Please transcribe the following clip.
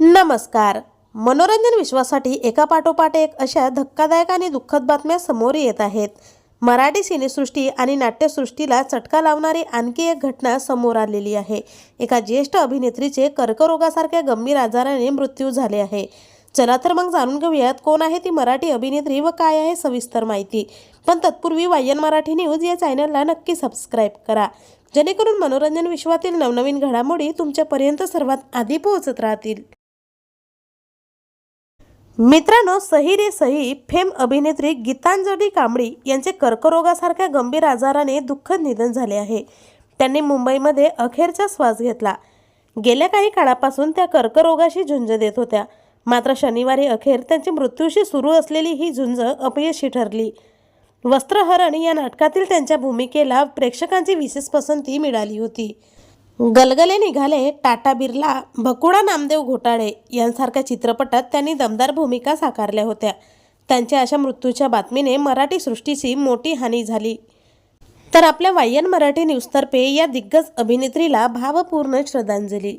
नमस्कार. मनोरंजन विश्वासाठी एका पाठोपाठ एक अशा धक्कादायक आणि दुःखद बातम्या समोर येत आहेत. मराठी सिनेसृष्टी आणि नाट्यसृष्टीला चटका लावणारी आणखी एक घटना समोर आलेली आहे. एका ज्येष्ठ अभिनेत्रीचे कर्करोगासारख्या गंभीर आजाराने मृत्यू झाले आहे. चला तर मग जाणून घेऊयात कोण आहे ती मराठी अभिनेत्री व काय आहे सविस्तर माहिती. पण तत्पूर्वी वायन मराठी न्यूज या चॅनलला नक्की सबस्क्राईब करा. जेणेकरून मनोरंजन विश्वातील नवनवीन घडामोडी तुमच्यापर्यंत सर्वात आधी पोहोचत राहतील. मित्रांनो सही रे सही फेम अभिनेत्री गीतांजली कांबळी यांचे कर्करोगासारख्या गंभीर आजाराने दुःखद निधन झाले आहे. त्यांनी मुंबईमध्ये अखेरचा श्वास घेतला. गेल्या काही काळापासून त्या कर्करोगाशी झुंज देत होत्या. मात्र शनिवारी अखेर त्यांची मृत्यूशी सुरू असलेली ही झुंज अपयशी ठरली. वस्त्रहरण या नाटकातील त्यांच्या भूमिकेला प्रेक्षकांची विशेष पसंती मिळाली होती. गलगले निघाले टाटा बिर्ला भकुडा नामदेव घोटाळे यांसारख्या चित्रपटात त्यांनी दमदार भूमिका साकारल्या होत्या. त्यांच्या अशा मृत्यूच्या बातमीने मराठी सृष्टीची मोठी हानी झाली. तर आपल्या वायन मराठी न्यूजतर्फे या दिग्गज अभिनेत्रीला भावपूर्ण श्रद्धांजली.